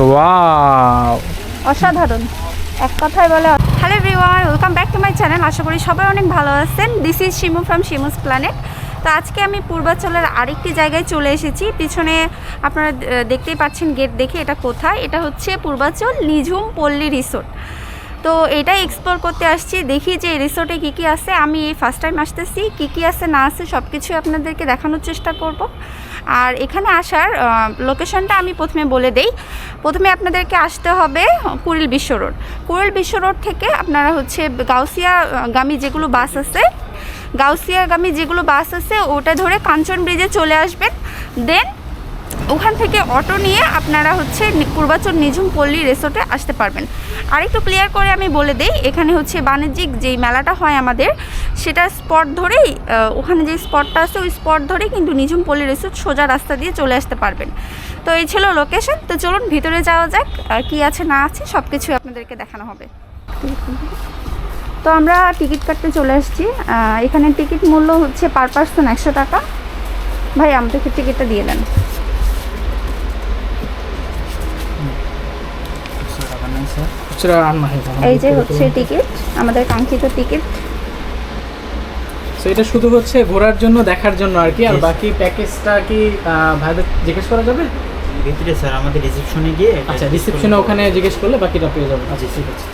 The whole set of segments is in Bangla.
ওয়াও অসাধারণ। এক কথায় বলে hello everyone welcome back to my channel আশা করি সবাই অনেক ভালো আছেন। This is Shimu from Shimu's planet তো আজকে আমি পূর্বাচলের আরেকটি জায়গায় চলে এসেছি। পিছনে আপনারা দেখতেই পাচ্ছেন গেট দেখে এটা কোথায়। এটা হচ্ছে পূর্বাচল নিঝুম পল্লী রিসোর্ট তো এটাই এক্সপ্লোর করতে আসছি। দেখি যে রিসোর্টে কী কী আছে। আমি এই ফার্স্ট টাইম আসতেছি। কী কী আছে, না আছে সব কিছু আপনাদেরকে দেখানোর চেষ্টা করব। আর এখানে আসার লোকেশনটা আমি প্রথমে বলে দেই। প্রথমে আপনাদেরকে আসতে হবে কুড়িল বিশ্ব রোড। কুড়িল বিশ্ব রোড থেকে আপনারা হচ্ছে গাউসিয়া গামী যেগুলো বাস আছে, গাউসিয়াগামী যেগুলো বাস আছে, ওটা ধরে কাঞ্চন ব্রিজে চলে আসবেন। দেন ওখান থেকে অটো নিয়ে আপনারা হচ্ছে পূর্বাচল নিঝুম পল্লী রিসোর্টে আসতে পারবেন। আর একটু ক্লিয়ার করে আমি বলে দেই, এখানে হচ্ছে বাণিজ্যিক যেই মেলাটা হয় আমাদের, সেটা স্পট ধরেই ওখানে যে স্পটটা আছে, ওই স্পট ধরেই কিন্তু নিঝুম পল্লী রিসোর্ট সোজা রাস্তা দিয়ে চলে আসতে পারবেন। তো এই ছিল লোকেশন তো চলুন ভিতরে যাওয়া যাক কি আছে না আছে সব কিছু আপনাদেরকে দেখানো হবে। তো আমরা টিকিট কাটতে চলে আসছি এখানে টিকিট মূল্য হচ্ছে পার পার্সন একশো টাকা। ভাই, আমাদেরকে টিকিটটা দিয়ে দেন খুচরা আর নাই এই যে হচ্ছে টিকিট আমাদের কাঙ্ক্ষিত টিকিট তো এটা শুধু হচ্ছে ঘোরার জন্য দেখার জন্য আর কি আর বাকি প্যাকেজটা কি ভাইদের জিজ্ঞেস করা যাবে? ভিতরে স্যার আমাদের রিসেপশনে গিয়ে আচ্ছা রিসেপশনে ওখানে জিজ্ঞেস করলে বাকিটা পেয়ে যাবে। আচ্ছা ঠিক আছে।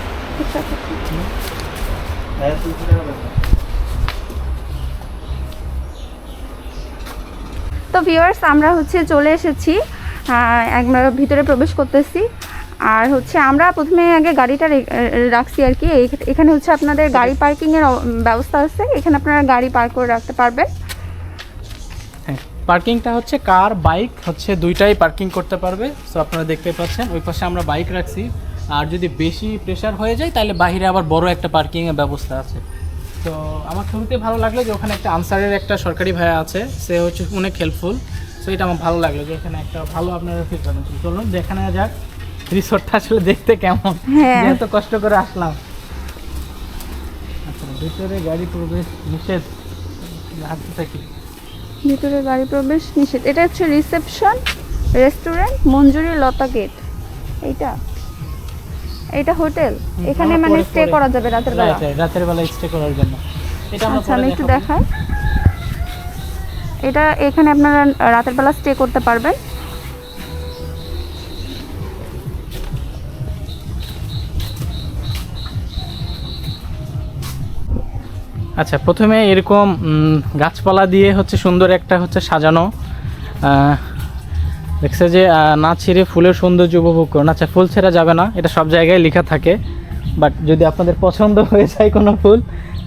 তো ভিউয়ার্স আমরা হচ্ছে চলে এসেছি। আমরা ভিতরে প্রবেশ করতেছি। আর হচ্ছে আমরা প্রথমে আগে গাড়িটা রাখছি আর কি। এখানে হচ্ছে আপনাদের গাড়ি পার্কিংয়ের ব্যবস্থা আছে। এখানে আপনারা গাড়ি পার্ক করে রাখতে পারবেন। হ্যাঁ পার্কিংটা হচ্ছে কার বাইক হচ্ছে দুইটাই পার্কিং করতে পারবে। সো আপনারা দেখতে পাচ্ছেন ওই পাশে আমরা বাইক রাখছি। আর যদি বেশি প্রেশার হয়ে যায় তাহলে বাইরে আবার বড় একটা পার্কিংয়ের ব্যবস্থা আছে। তো আমার শুরুতে ভালো লাগল যে ওখানে একটা আনসারের একটা সরকারি ভাইয়া আছে। সে হচ্ছে অনেক হেল্পফুল সো এটা আমার ভালো লাগল যে এখানে একটা ভালো আপনারা ফিল করেন চলুন দেখে যাক। রিসোর্টটা আসলে দেখতে কেমন? হ্যাঁ। যেহেতু কষ্ট করে আসলাম। আচ্ছা ভিতরে গাড়ি প্রবেশ নিষেধ? হাঁটতে থাকি ভিতরে গাড়ি প্রবেশ নিষেধ। এটা হচ্ছে reception restaurant Manjuri Lata gate. এইটা। এইটা হোটেল। এখানে মানে স্টে করা যাবে রাতের বেলা। রাতের বেলা স্টে করার জন্য। এটা আমরা আচ্ছা আমি একটু দেখাই। এটা এখানে আপনারা রাতের বেলা স্টে করতে পারবেন। আচ্ছা প্রথমে এরকম গাছপালা দিয়ে হচ্ছে সুন্দর একটা হচ্ছে সাজানো। দেখছে যে না ছিঁড়ে ফুলের সৌন্দর্য উপভোগ করুন। আচ্ছা ফুল ছেঁড়া যাবে না এটা সব জায়গায় লেখা থাকে। বাট যদি আপনাদের পছন্দ হয়ে যায় কোনো ফুল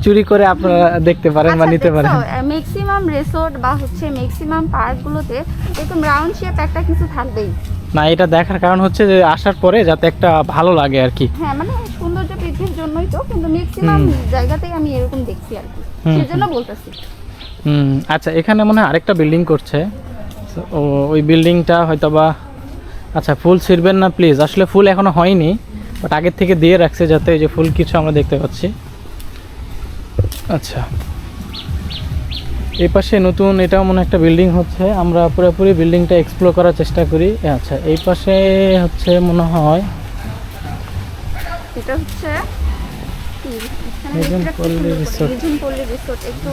চুরি করে আপনারা দেখতে পারেন আচ্ছা, বা নিতে পারেন। ম্যাক্সিমাম রিসোর্ট বা হচ্ছে ম্যাক্সিমাম পার্কগুলোতে এরকম রাউন্ড শেপ একটা কিছু থাকবেই। না এটা দেখার কারণ হচ্ছে যে আসার পরে যাতে একটা ভালো লাগে আর কি। হ্যাঁ মানে সৌন্দর্য বৃদ্ধির জন্যই তো কিন্তু ম্যাক্সিমাম জায়গাতেই আমি এরকম দেখছি আর কি। সেজন্য বলতেছি। হুম আচ্ছা এখানে মনে হয় আরেকটা বিল্ডিং করছে। ও ওই বিল্ডিংটা হয়তো বা আচ্ছা ফুল ছিঁড়বেন না প্লিজ আসলে ফুল এখনও হয়নি বাট আগের থেকে দিয়ে রাখছে যাতে এই যে ফুল কিছু আমরা দেখতে পাচ্ছি। আচ্ছা। এই পাশে নতুন এটাও মনে একটা বিল্ডিং হচ্ছে। আমরা পুরোপুরি বিল্ডিংটা এক্সপ্লোর করার চেষ্টা করি। আচ্ছা এই পাশে হচ্ছে মনে হয় এটা হচ্ছে রিসোর্ট। একটু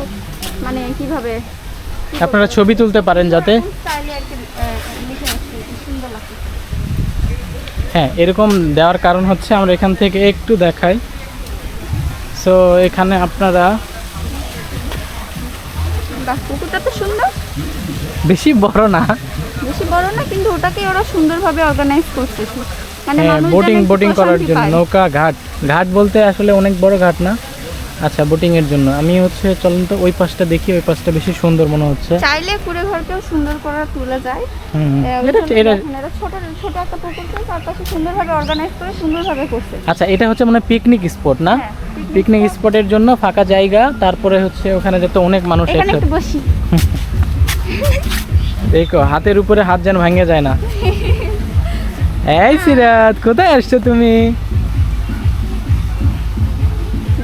মানে কীভাবে? আপনারা ছবি তুলতে পারেন যাতে। হ্যাঁ এরকম দেওয়ার কারণ হচ্ছে আমরা এখান থেকে একটু দেখাই। সো এখানে আপনারা পুকুরটা তো সুন্দর। বেশি বড় না। বেশি বড় না কিন্তু ওটাকে ওরা সুন্দরভাবে অর্গানাইজ করছে। মানে হ্যাঁ বোটিং বোটিং করার জন্য নৌকা ঘাট। ঘাট বলতে আসলে অনেক বড় ঘাট না। আচ্ছা বোটিং এর জন্য। আমি হচ্ছে চলুন তো ওই পাশটা দেখি ওই পাশটা বেশি সুন্দর মনে হচ্ছে। চাইলে কুড়ে ঘরকেও সুন্দর করা তোলা যায়। এটা এটা ছোট ছোট একটা পুকুরকে তার পাশে সুন্দরভাবে অর্গানাইজ করে সুন্দরভাবে করছে। আচ্ছা এটা হচ্ছে মানে পিকনিক স্পট না? হ্যাঁ, পিকনিক স্পটের জন্য ফাঁকা জায়গা তারপরে হচ্ছে ওখানে যাতে অনেক মানুষ এখানে একসাথে। একটু বসি। দেখো হাতের উপরে হাত যেন ভাঙে যায় না। এই সিরাত কোথায় আসছো তুমি?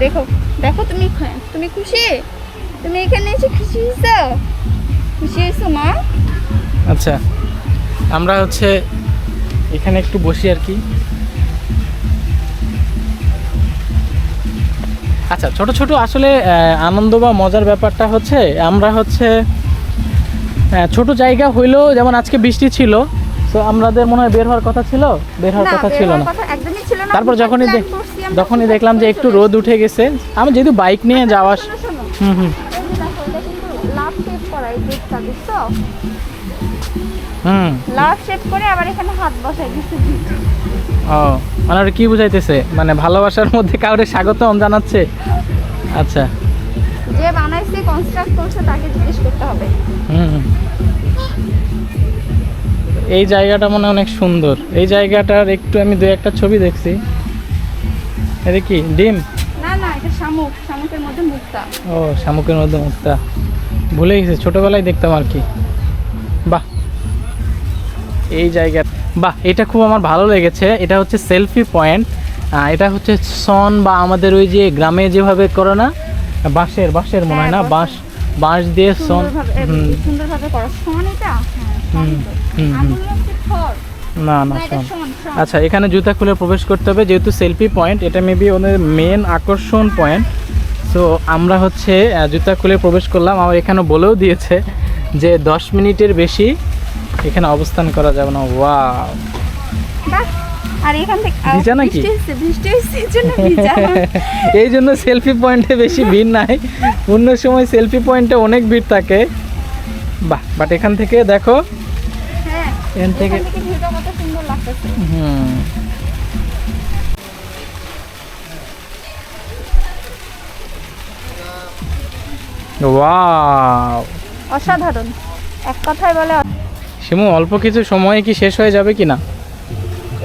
দেখো দেখো তুমি তুমি খুশি? তুমি এখানে এসে খুশি হয়েছো? খুশি হয়েছো মা? আচ্ছা আমরা হচ্ছে এখানে একটু বসি আর কি। আচ্ছা ছোট ছোট আসলে আনন্দ বা মজার ব্যাপারটা হচ্ছে আমরা হচ্ছে ছোট জায়গা হইলেও যেমন আজকে বৃষ্টি ছিল তো আমাদের মনে হয় বের হওয়ার কথা ছিল? বের হওয়ার কথা ছিল না। তারপর যখনই যখনই দেখলাম যে একটু রোদ উঠে গেছে আমি যেহেতু বাইক নিয়ে যাওয়া শোনো, শোনো। হুম হুম। হুম। লাভ শেপ করে আবার এখানে হাত বসাই দিচ্ছে ও মানে ওটা কি বুঝাইতেছে? মানে ভালোবাসার মধ্যে কাউরে স্বাগতম জানাচ্ছে? আচ্ছা। যে বানাইছে কনস্ট্রাক্ট করছে তাকে জিজ্ঞেস করতে হবে। হুম হুম। এই জায়গাটা মনে অনেক সুন্দর। এই জায়গাটার একটু আমি দু একটা ছবি দেখছি। এটা কি? ডিম? না না এটা শামুক। শামুকের মধ্যে মুক্তা। ও শামুকের মধ্যে মুক্তা। ভুলে গেছি ছোটবেলায় দেখতাম আর কি। বাহ। এই জায়গা বাহ এটা খুব আমার ভালো লেগেছে। এটা হচ্ছে সেলফি পয়েন্ট এটা হচ্ছে সন বা আমাদের ওই যে গ্রামে যেভাবে করে না বাঁশের বাঁশের মনে হয় না? হ্যাঁ, বাঁশ। বাঁশ দিয়ে সন। সুন্দরভাবে করা। শোন এটা? না না। আচ্ছা এখানে জুতা খুলে প্রবেশ করতে হবে যেহেতু সেলফি পয়েন্ট এটা মেবি ওদের মেন আকর্ষণ পয়েন্ট সো আমরা হচ্ছে জুতা খুলে প্রবেশ করলাম। আমার এখানে বলেও দিয়েছে যে দশ মিনিটের বেশি এখানে অবস্থান করা যাবে না। ওয়া আর এখান থেকে ভিজা নাকি? এই জন্য সেলফি পয়েন্টে বেশি ভিড় নাই। অন্য সময় সেলফি পয়েন্টে অনেক ভিড় থাকে। বাহ! বাট এখান থেকে দেখো এখান থেকে ভিউটা কত সুন্দর লাগতেছে। হুম। ওয়াও। অসাধারণ। এক কথায় বলে শিমু অল্প কিছু সময়ে কি শেষ হয়ে যাবে কি না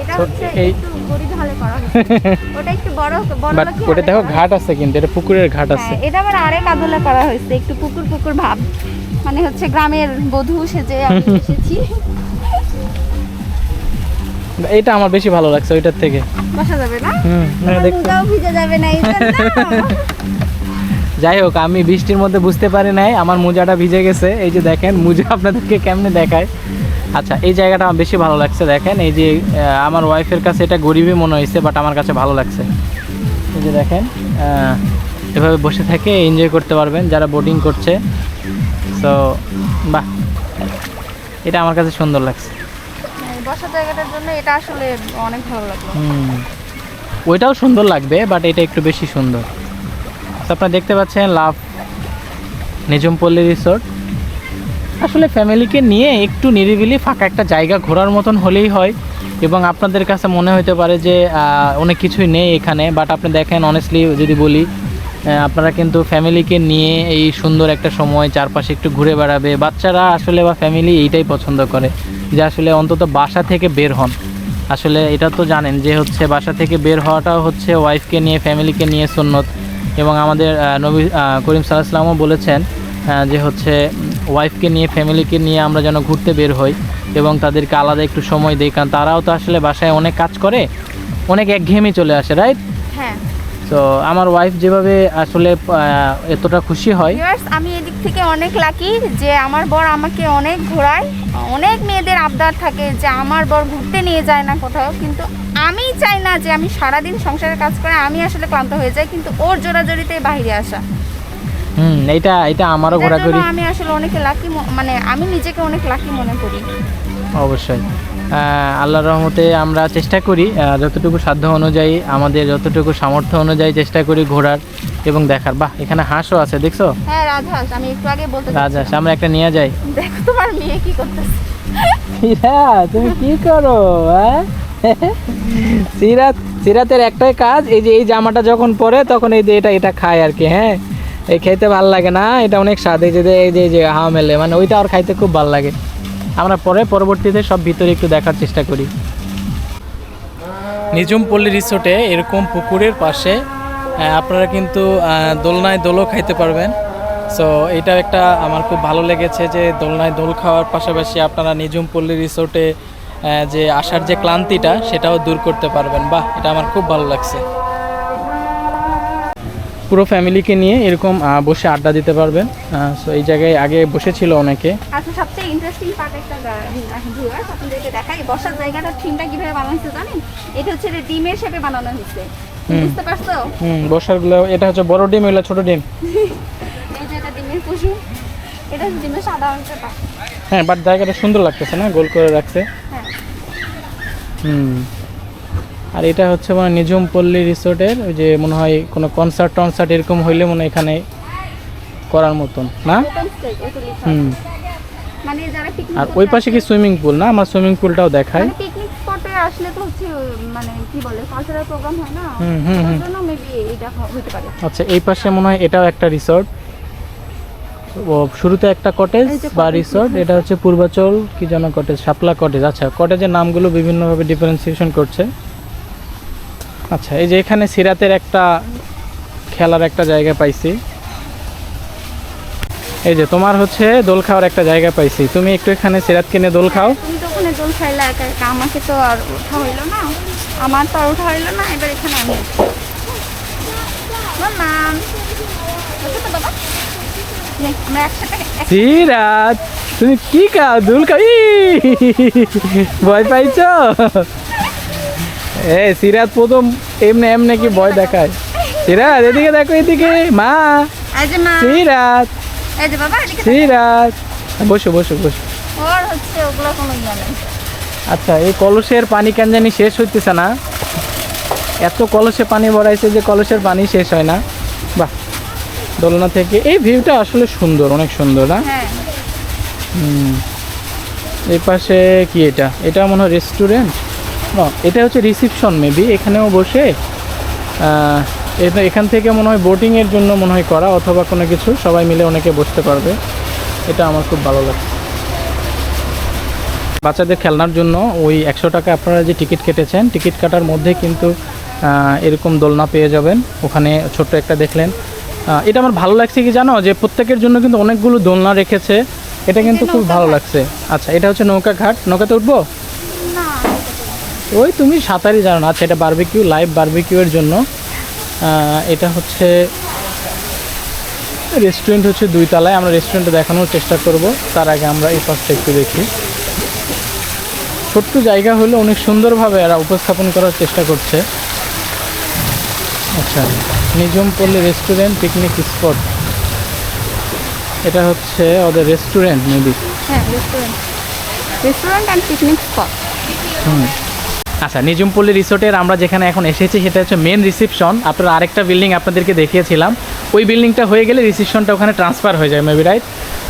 এটা হচ্ছে এই- একটু গরিব হালে করা হয়েছে। ওটা একটু বড় বড় ওটা দেখো ঘাট আছে কিন্তু এটা পুকুরের ঘাট আছে। হ্যাঁ, এটা আবার আরেক আদলে করা হয়েছে একটু পুকুর পুকুর ভাব। মানে হচ্ছে গ্রামের বধূ সেজে আমি এসেছি। এটা আমার বেশি ভালো লাগছে ওইটার থেকে। বসা যাবে না? হুম আমার দেখতে। মুগাও ভিজে যাবে না যাই হোক আমি বৃষ্টির মধ্যে বুঝতে পারি নাই আমার মোজাটা ভিজে গেছে। এই যে দেখেন মোজা আপনাদেরকে কেমনে দেখায়। আচ্ছা এই জায়গাটা আমার বেশি ভালো লাগছে দেখেন। এই যে আমার ওয়াইফের কাছে এটা গরিবই মনে হয়েছে বাট আমার কাছে ভালো লাগছে। এই যে দেখেন এভাবে বসে থেকে এনজয় করতে পারবেন যারা বোটিং করছে। সো বাহ এটা আমার কাছে সুন্দর লাগছে। বসার জায়গাটার জন্য এটা আসলে অনেক ভালো লাগল। ওইটাও সুন্দর লাগবে বাট এটা একটু বেশি সুন্দর। তো আপনারা দেখতে পাচ্ছেন লাভ নিজমপল্লী রিসোর্ট। আসলে ফ্যামিলিকে নিয়ে একটু নিরিবিলি ফাঁকা একটা জায়গা ঘোরার মতন হলেই হয়, এবং আপনাদের কাছে মনে হতে পারে যে অনেক কিছুই নেই এখানে বাট আপনি দেখেন অনেস্টলি যদি বলি আপনারা কিন্তু ফ্যামিলিকে নিয়ে এই সুন্দর একটা সময় চারপাশে একটু ঘুরে বেড়াবে। বাচ্চারা আসলে বা ফ্যামিলি এইটাই পছন্দ করে। যে আসলে অন্তত বাসা থেকে বের হন। আসলে এটা তো জানেন যে হচ্ছে বাসা থেকে বের হওয়াটাও হচ্ছে ওয়াইফকে নিয়ে ফ্যামিলিকে নিয়ে সুন্নত। এবং আমাদের নবী করিম সাল্লাহামও বলেছেন যে হচ্ছে ওয়াইফকে নিয়ে ফ্যামিলিকে নিয়ে আমরা যেন ঘুরতে বের হই এবং তাদেরকে আলাদা একটু সময় দিই। কারণ তারাও তো আসলে বাসায় অনেক কাজ করে, অনেক একঘেয়েমি চলে আসে রাইট হ্যাঁ। তো আমার ওয়াইফ যেভাবে আসলে এতটা খুশি হয়। আমি এদিক থেকে অনেক লাকি যে আমার বর আমাকে অনেক ঘোরায়। অনেক মেয়েদের আবদার থাকে যে আমার বর ঘুরতে নিয়ে যায় না কোথাও। কিন্তু আমি চাই না যে আমি সারাদিন সংসারের কাজ করে আমি আসলে ক্লান্ত হয়ে যাই কিন্তু ওর জোরাজোরিতে বাইরে আসা। হুম এইটা এটা আমারও ঘোরাঘুরি। আমি আসলে অনেক লাকি মানে আমি নিজেকে অনেক লাকি মনে করি। অবশ্যই। আল্লাহর রহমতে আমরা চেষ্টা করি যতটুকু সাধ্য অনুযায়ী আমাদের যতটুকু সামর্থ্য অনুযায়ী চেষ্টা করি ঘোরার এবং দেখার। বাহ এখানে হাঁসও আছে দেখছ? হ্যাঁ রাজহাঁস আমি একটু আগে বলতে রাজহাঁস আমরা একটা নিয়ে যাই। দেখো তোমার মেয়ে কি করতেছে? সিরা তুমি কি করো হ্যাঁ? সিরাত সিরাতের একটাই কাজ এই যে এই জামাটা যখন পরে তখন এই যে এটা এটা খায় আর কি হ্যাঁ? এই খেতে ভালো লাগে না এটা অনেক স্বাদ এই যে এই যে হাওয়া মেলে মানে ওইটা আর খাইতে খুব ভালো লাগে। আমরা পরে পরবর্তীতে সব ভিতরে একটু দেখার চেষ্টা করি। নিজমপল্লী রিসোর্টে এরকম পুকুরের পাশে আপনারা কিন্তু দোলনায় দোলও খাইতে পারবেন। সো এটা একটা আমার খুব ভালো লেগেছে যে দোলনায় দোল খাওয়ার পাশাপাশি আপনারা নিজমপল্লী রিসোর্টে যে আসার যে ক্লান্তিটা, সেটাও দূর করতে পারবেন। বাহ, এটা আমার খুব ভালো লাগছে। পুরো ফ্যামিলিকে নিয়ে এরকম বসে আড্ডা দিতে পারবেন। সো এই জায়গায় আগে বসেছিল অনেকে। আচ্ছা সবচেয়ে ইন্টারেস্টিং পার্ট একটা ভিউয়ার আপনাদেরকে দেখাই। বসার জায়গাটা থিমটা কীভাবে বানানো হয়েছে জানেন? এটা হচ্ছে এটা ডিমের শেপে বানানো হয়েছে। বুঝতে পারছ? হুম বসারগুলো এটা হচ্ছে বড় ডিম এগুলো ছোট ডিম। এই যে এটা ডিমের পশু এটা ডিমের সাদা অংশটা হ্যাঁ বাট জায়গাটা সুন্দর লাগতেছে না গোল করে রাখছে হ্যাঁ। হুম। আর এটা হচ্ছে মানে নিজুম পল্লী রিসোর্টের ওই যে মনে হয় কোনো কনসার্ট টনসার্ট এরকম হইলে মনে হয় এখানে করার মতন না? হুম। মানে আর ওই পাশে কি সুইমিং পুল না? আমার সুইমিং পুলটাও দেখায় মানে পিকনিক স্পটে আসলে তো হচ্ছে মানে কি বলে কালচারাল প্রোগ্রাম হয় না? হুম, হুম, হুম। মেবি এটা হতে পারে। আচ্ছা এই পাশে মনে হয় এটাও একটা রিসর্ট শুরুতে একটা কটেজ বা রিসর্ট এটা হচ্ছে পূর্বাচল কি যেন কটেজ শাপলা কটেজ আচ্ছা কটেজের নামগুলো বিভিন্নভাবে ডিফারেন্সিয়েশন করছে। আচ্ছা এই যে এখানে সিরাতের একটা খেলার একটা জায়গা পাইছি। এই যে তোমার হচ্ছে দোল খাওয়ার একটা জায়গা পাইছি। তুমি একটু এখানে সিরাতকে কিনে দোল খাও। তুমি ওখানে দোল খাইলা একা একা? আমাকে তো আর ওঠা হইল না। আমার তো আর ওঠা হইল না এবার এখানে আমি উঠছি। মাম্মা ওঠো তো বাবা। নে, আমরা একসাথে এক- সিরাত তুমি কি খাও? দোল খাও! ভয় পাইছো? এ সিরাত প্রথম এমনি এমনি কি ভয় দেখায়? সিরাত এদিকে দেখো এদিকে। মা দেখো। সিরাত বসো বসো বসো। আচ্ছা এই কলসের পানি কেন জানি শেষ হইতেছে না। এত কলসে পানি ভরাইছে যে কলসের পানি শেষ হয় না। বাহ। দোলনা থেকে এই ভিউটা আসলে সুন্দর অনেক সুন্দর না হ্যাঁ। হুম। এই পাশে কি এটা? এটা মনে হয় রেস্টুরেন্ট? এটা হচ্ছে রিসিপশন মেবি এখানেও বসে এখান থেকে মনে হয় বোটিংয়ের জন্য মনে হয় করা অথবা কোনো কিছু সবাই মিলে অনেকে বসতে পারবে এটা আমার খুব ভালো লাগে বাচ্চাদের খেলনার জন্য ওই একশো টাকা আপনারা যে টিকিট কেটেছেন টিকিট কাটার মধ্যে কিন্তু এরকম দোলনা পেয়ে যাবেন ওখানে ছোট্ট একটা দেখলেন। এটা আমার ভালো লাগছে কি জানো যে প্রত্যেকের জন্য কিন্তু অনেকগুলো দোলনা রেখেছে এটা কিন্তু খুব ভালো লাগছে। আচ্ছা এটা হচ্ছে নৌকা ঘাট নৌকাতে উঠবো? ওই তুমি সাঁতারই জানো না আচ্ছা এটা বারবিকিউ লাইভ বারবিকিউয়ের জন্য। এটা হচ্ছে রেস্টুরেন্ট হচ্ছে দুই তলায় আমরা রেস্টুরেন্টে দেখানোর চেষ্টা করব। তার আগে আমরা এই পাশটা একটু দেখি। ছোট্ট জায়গা হলে অনেক সুন্দরভাবে এরা উপস্থাপন করার চেষ্টা করছে। আচ্ছা নিজমপল্লী রেস্টুরেন্ট পিকনিক স্পট এটা হচ্ছে ওদের রেস্টুরেন্ট মেবি হ্যাঁ restaurant restaurant and picnic spot আচ্ছা নিজুমপল্লী রিসোর্টের আমরা যেখানে এখন এসেছি সেটা হচ্ছে মেন রিসেপশন আপনারা আরেকটা বিল্ডিং আপনাদেরকে দেখিয়েছিলাম। ওই বিল্ডিংটা হয়ে গেলে রিসেপশনটা ওখানে ট্রান্সফার হয়ে যায় মেবি রাইট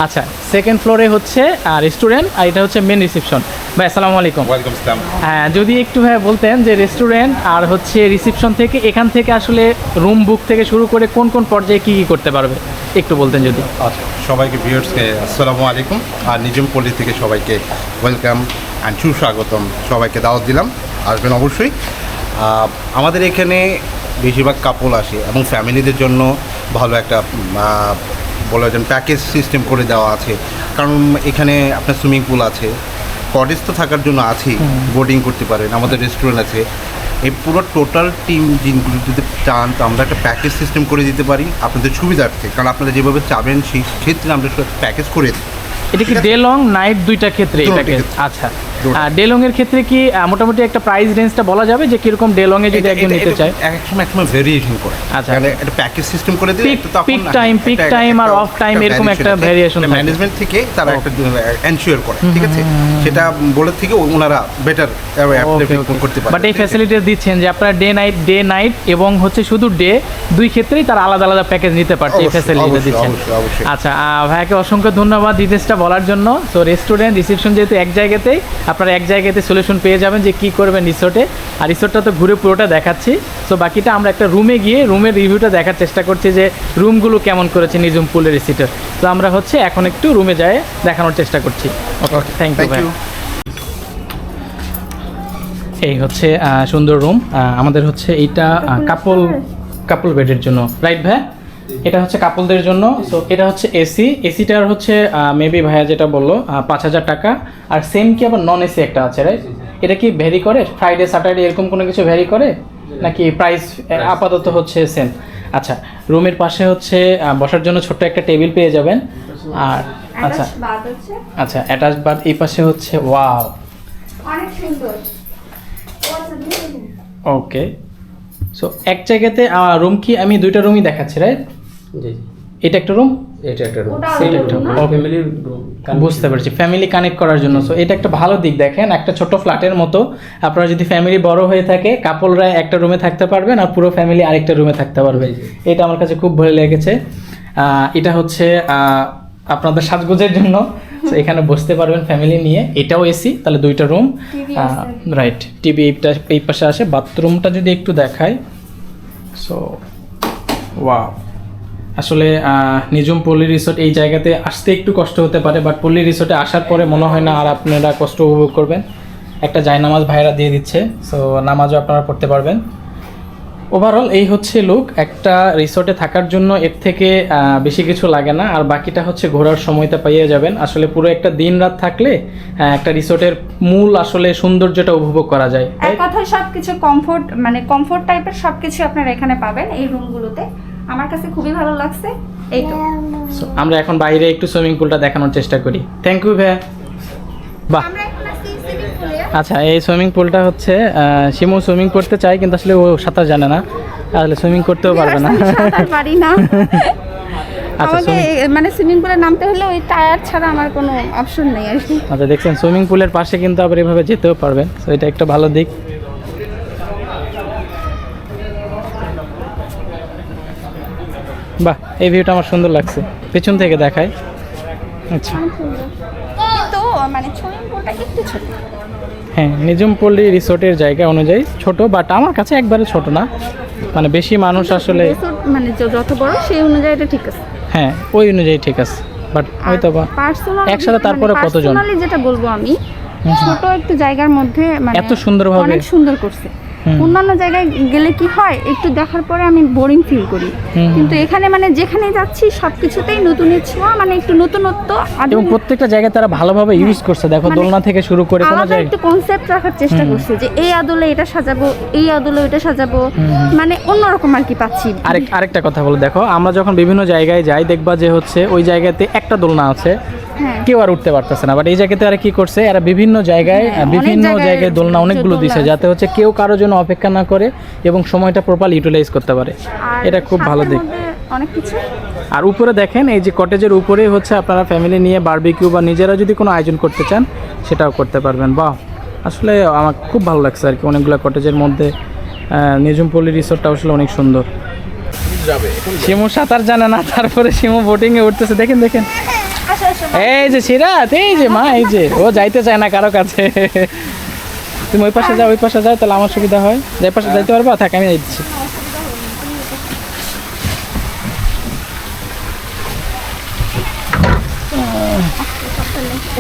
আচ্ছা সেকেন্ড ফ্লোরে হচ্ছে রেস্টুরেন্ট আর এটা হচ্ছে মেন রিসেপশন ভাই আসসালামু আলাইকুম। ওয়েলকাম হ্যাঁ যদি একটু ভাই বলতেন যে রেস্টুরেন্ট আর হচ্ছে রিসেপশন থেকে এখান থেকে আসলে রুম বুক থেকে শুরু করে কোন কোন পর্যায়ে কী কী করতে পারবে? একটু বলতেন যদি। আচ্ছা সবাইকে ভিউয়ার্সকে আসসালামু আলাইকুম। আর নিজম পল্লী থেকে সবাইকে ওয়েলকাম অ্যান্ড সুস্বাগতম। সবাইকে দাওয়াত দিলাম। আসবেন অবশ্যই। আমাদের এখানে বেশিরভাগ কাপল আসে এবং ফ্যামিলিদের জন্য ভালো একটা বলা যায় প্যাকেজ সিস্টেম করে দেওয়া আছে। কারণ এখানে আপনার সুইমিং পুল আছে কটেজ তো থাকার জন্য আছেই বোটিং করতে পারেন আমাদের রেস্টুরেন্ট আছে। এই পুরো টোটাল টিম জিনগুলো যদি চান তো আমরা একটা প্যাকেজ সিস্টেম করে দিতে পারি আপনাদের সুবিধার্থে। কারণ আপনারা যেভাবে চাবেন সেই ক্ষেত্রে আমরা প্যাকেজ করে দিই। এটা কি ডে লং নাইট দুইটা ক্ষেত্রে এটাকে? আচ্ছা। ডে লং এর ক্ষেত্রে কি মোটামুটি একটা প্রাইস রেঞ্জটা বলা যাবে যে কীরকম ডে লং এ যদি একজন নিতে চায়? এক সময় এক সময় ভেরিয়েশন করে। আচ্ছা। তাহলে একটা প্যাকেজ সিস্টেম করে দিলে তখন peak না, time, peak আর off time এরকম একটা থাকে। ম্যানেজমেন্ট থেকে। তারা একটা এনশিওর করে ঠিক আছে? সেটা বলে থেকে ওনারা বেটার করতে পারে বাট এই ফ্যাসিলিটি দিচ্ছেন যে আপনারা ডে নাইট ডে নাইট এবং হচ্ছে শুধু ডে দুই ক্ষেত্রেই তারা আলাদা আলাদা প্যাকেজ নিতে পারছে এই ফ্যাসিলিটি দিচ্ছেন। আচ্ছা ভাইয়াকে অসংখ্য ধন্যবাদ। ডিটেলসটা বলার জন্য। তো রেস্টুরেন্ট রিসেপশন যেহেতু এক জায়গাতেই আপনারা এক জায়গাতে সলিউশন পেয়ে যাবেন যে কী করবেন রিসোর্টে আর রিসোর্টটা তো ঘুরে পুরোটা দেখাচ্ছি। তো বাকিটা আমরা একটা রুমে গিয়ে রুমের রিভিউটা দেখার চেষ্টা করছি যে রুমগুলো কেমন করেছে নিজুম পুলের রিসিটার তো আমরা হচ্ছে এখন একটু রুমে যাই দেখানোর চেষ্টা করছি। ওকে থ্যাংক ইউ ভাই। এই হচ্ছে সুন্দর রুম আমাদের হচ্ছে এইটা কাপল কাপল বেডের জন্য। রাইট ভাই? এটা হচ্ছে কাপলদের জন্য। সো এটা হচ্ছে এসি এসিটার হচ্ছে মেবি ভাইয়া যেটা বলল পাঁচ হাজার টাকা। আর সেম কি আবার নন এসি একটা আছে রাইট এটা কি ভ্যারি করে? ফ্রাইডে স্যাটারডে এরকম কোনো কিছু ভ্যারি করে? নাকি প্রাইস আপাতত হচ্ছে সেম আচ্ছা রুমের পাশে হচ্ছে বসার জন্য ছোট্ট একটা টেবিল পেয়ে যাবেন। আর আচ্ছা। আচ্ছা অ্যাটাচ বাথ এই পাশে হচ্ছে ওয়াও অনেক সুন্দর। ওকে সো এক জায়গাতে রুম কি আমি দুইটা রুমই দেখাচ্ছি রাইট জি এটা একটা রুম এটা একটা রুম সেটা একটা? ফ্যামিলির রুম বুঝতে পারছি। ফ্যামিলি কানেক্ট করার জন্য। সো এটা একটা ভালো দিক দেখেন একটা ছোট ফ্ল্যাটের মতো। আপনারা যদি ফ্যামিলি বড় হয়ে থাকে কাপলরা একটা রুমে থাকতে পারবেন আর পুরো ফ্যামিলি আরেকটা রুমে থাকতে পারবে। এটা আমার কাছে খুব ভালো লেগেছে। এটা হচ্ছে আপনাদের সাজগোজের জন্য। এখানে বসতে পারবেন ফ্যামিলি নিয়ে। এটাও এসি তাহলে দুইটা রুম রাইট টিভি এইটা এই পাশে আসে বাথরুমটা যদি একটু দেখায় সো ওয়াও আসলে নিজুম পল্লী রিসোর্ট এই জায়গাতে আসতে একটু কষ্ট হতে পারে বাট পল্লী রিসোর্টে আসার পরে মনে হয় না আর আপনারা কষ্ট উপভোগ করবেন। একটা জায়নামাজ ভাইরা দিয়ে দিচ্ছে সো নামাজও আপনারা পড়তে পারবেন। ওভারঅল এই হচ্ছে লুক একটা রিসোর্টে থাকার জন্য এর থেকে বেশি কিছু লাগে না আর বাকিটা হচ্ছে ঘোরার সময়টা পাইয়ে যাবেন। আসলে পুরো একটা দিন রাত থাকলে একটা রিসোর্টের মূল আসলে সৌন্দর্যটা উপভোগ করা যায় এক কথায় সবকিছু কমফোর্ট মানে কমফোর্ট টাইপের সবকিছু আপনারা এখানে পাবেন এই রুমগুলোতে আমার কাছে খুবই ভালো লাগছে এই তো। আমরা এখন বাইরে একটু সুইমিং পুলটা দেখানোর চেষ্টা করি। থ্যাংক ইউ ভাইয়া। বাহ। আমরা এখন আছি সুইমিং পুলে আচ্ছা এই সুইমিং পুলটা হচ্ছে শিমু সুইমিং করতে চায় কিন্তু আসলে ও সাঁতার জানে না। আসলে সুইমিং করতেও পারবে না। পারি না। আচ্ছা আমাকে মানে সুইমিং পুলে নামতে হলে ওই টায়ার ছাড়া আমার কোনো অপশন নেই আর কি। আচ্ছা দেখছেন সুইমিং পুলের পাশে কিন্তু আবার এভাবে যেতেও পারবেন। তো এটা একটা ভালো দিক। বাহ এই ভিউটা আমার সুন্দর লাগছে। পেছন থেকে দেখায়। আচ্ছা। কিন্তু মানে সুইমিং পুলটা একটু ছোট। হ্যাঁ নিজুম পল্লী রিসোর্টের জায়গা অনুযায়ী ছোট বাট আমার কাছে একবারে ছোট না। মানে বেশি মানুষ আসলে মানে যত বড় সেই অনুযায়ী এটা ঠিক আছে। হ্যাঁ ওই অনুযায়ী ঠিক আছে। বাট হয়তো বা একসাথে তারপরে কতজন? যেটা বলব আমি ছোট একটু জায়গার মধ্যে মানে এত সুন্দরভাবে- অনেক সুন্দর করছে। অন্যান্য জায়গায় গেলে কি হয়? একটু দেখার পরে আমি বোরিং ফিল করি। কিন্তু এখানে মানে যেখানে যাচ্ছি সবকিছুতেই নতুনের ছোঁয়া মানে একটু নতুনত্ব এবং প্রত্যেকটা জায়গায় তারা ভালোভাবে ইউজ করছে। দেখো মানে দোলনা থেকে শুরু করে কোনো জায়গায় একটু কনসেপ্ট রাখার চেষ্টা করছে যে এই আদলে এটা সাজাবো এই আদলে ওইটা সাজাবো। মানে অন্যরকম আর কি পাচ্ছি। আরেক আরেকটা কথা বলে। দেখো আমরা যখন বিভিন্ন জায়গায় যাই দেখবা যে হচ্ছে ওই জায়গাতে একটা দোলনা আছে। হ্যাঁ কেউ আর উঠতে পারতেছে না। বাট এই জায়গাতে আর কি করছে? এরা বিভিন্ন জায়গায় হ্যাঁ, বিভিন্ন জায়গায় দোলনা অনেকগুলো দিছে যাতে হচ্ছে কেউ কারোর জন্য অপেক্ষা না করে এবং সময়টা প্রপার ইউটিলাইজ করতে পারে। এটা খুব ভালো দিক। অনেক কিছু? আর উপরে দেখেন এই যে কটেজের উপরে হচ্ছে আপনারা ফ্যামিলি নিয়ে বারবিকিউ বা নিজেরা যদি কোনো আয়োজন করতে চান সেটাও করতে পারবেন। বাহ! আসলে আমার খুব ভালো লাগছে আর কি অনেকগুলো কটেজের মধ্যে। নিজুমপল্লী রিসোর্টটা আসলে অনেক সুন্দর। শিমু সাঁতার জানে না তারপরে শিমু বোটিংয়ে উঠতেছে। দেখেন দেখেন। এই যে সিরাত, এই যে মা, এই যে। ও যাইতে চায় না কারও কাছে। তুমি ওই পাশে যাও, ওই পাশে যাও, তাহলে আমার সুবিধা হয়। যে পাশে যাইতে পারবা, থাক, আমি দিচ্ছি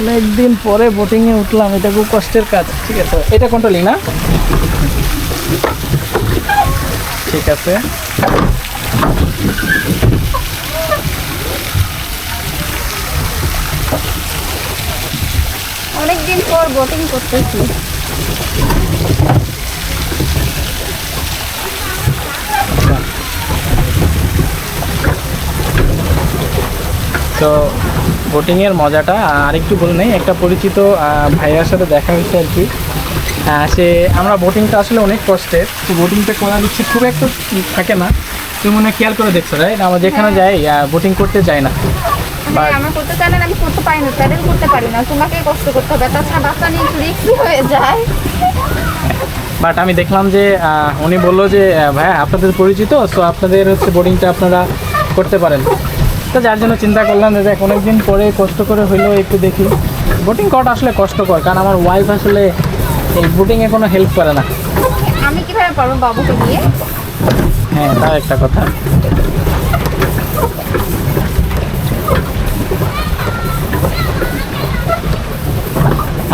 অনেকদিন পরে বোটিং এ উঠলাম, এটা খুব কষ্টের কাজ, ঠিক আছে। এটা কন্ট্রোলিং না? ঠিক আছে। অনেকদিন পর বোটিং করতেছি? তো বোটিংয়ের মজাটা আরেকটু বলে নেই। একটা পরিচিত ভাইয়ার সাথে দেখা হয়েছে আর কি। সে আমরা বোটিংটা আসলে অনেক কষ্টের। তো বোটিংটা করার ইচ্ছে খুব একটা থাকে না। তুমি মনে হয় খেয়াল করে দেখছ রাইট আমরা যেখানে যাই বোটিং করতে যাই না। আমার করতে চাই না আমি করতে পারি না প্যাডেল করতে পারি না তোমাকে কষ্ট করতে হবে। তাছাড়া বাচ্চা নিয়ে একটু রিস্কি হয়ে যায়। বাট আমি দেখলাম যে উনি বলল যে ভাইয়া আপনাদের পরিচিত সো আপনাদের হচ্ছে বোটিংটা আপনারা করতে পারেন। তো যার জন্য চিন্তা করলাম যে দেখ অনেকদিন পরে কষ্ট করে হইলেও একটু দেখি। বোটিং করাটা আসলে কষ্টকর কারণ আমার ওয়াইফ আসলে এই বোটিংয়ে কোনো হেল্প করে না। আমি কীভাবে পারব বাবুকে নিয়ে? হ্যাঁ তাও একটা কথা।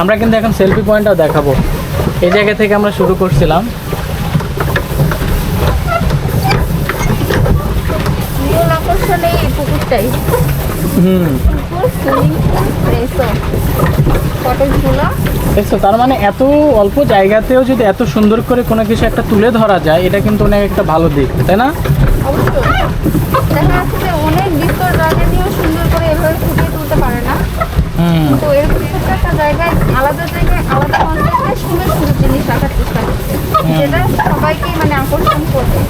আমরা কিন্তু এখন সেলফি পয়েন্টটাও দেখাবো। এই জায়গা থেকে আমরা শুরু করছিলাম। তার মানে এত অল্প জায়গাতেও যদি এত সুন্দর করে কোনো কিছু একটা তুলে ধরা যায় এটা কিন্তু অনেক একটা ভালো দিক তাই না? অবশ্যই দেখা যাচ্ছে যে অনেক বিস্তর জায়গা নিয়েও সুন্দর করে এভাবে ফুটিয়ে তুলতে পারে না হুম তো এরকম ছোট্ট একটা জায়গায় আলাদা জায়গায় আলাদা কনসেপ্টে সুন্দর সুন্দর জিনিস রাখার চেষ্টা করছে যেটা সবাইকেই মানে আকর্ষণ করবে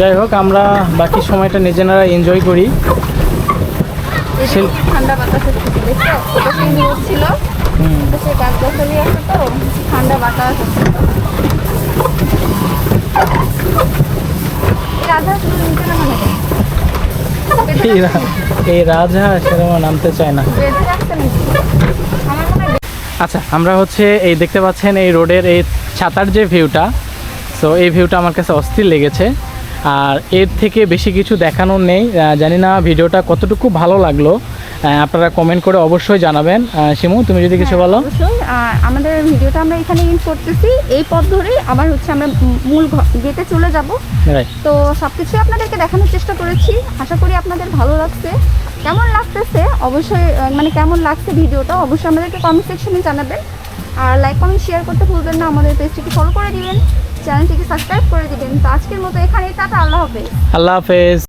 যাই হোক আমরা বাকি সময়টা নিজেরা এনজয় করি। এই ঠান্ডা ছিল। গাছ গাছালি আছে তো ঠান্ডা বাতাস। রাজা সেরকম নামতে চায় না। আচ্ছা আমরা হচ্ছে এই দেখতে পাচ্ছেন এই রোডের এই ছাতার যে ভিউটা সো এই ভিউটা আমার কাছে অস্থির লেগেছে। আর এর থেকে বেশি কিছু দেখানোর নেই। জানি না ভিডিওটা কতটুকু ভালো লাগল। আপনারা কমেন্ট করে অবশ্যই জানাবেন। শিমু তুমি যদি কিছু বলো? আমাদের ভিডিওটা আমরা এখানে ইন করতেছি। এই পথ ধরেই আবার হচ্ছে আমরা মূল গেটে চলে যাব। তো সব কিছুই আপনাদেরকে দেখানোর চেষ্টা করেছি। আশা করি আপনাদের ভালো লাগছে। কেমন লাগতেছে? অবশ্যই মানে কেমন লাগছে ভিডিওটা অবশ্যই আমাদেরকে কমেন্ট সেকশনে জানাবেন। আর লাইক কমেন্ট শেয়ার করতে ভুলবেন না। আমাদের পেজটিকে ফলো করে দিবেন। চ্যানেলটিকে সাবস্ক্রাইব করে দিবেন। তো আজকের মতো এখানেই টাটা আল্লাহ হাফেজ। আল্লাহ হাফেজ।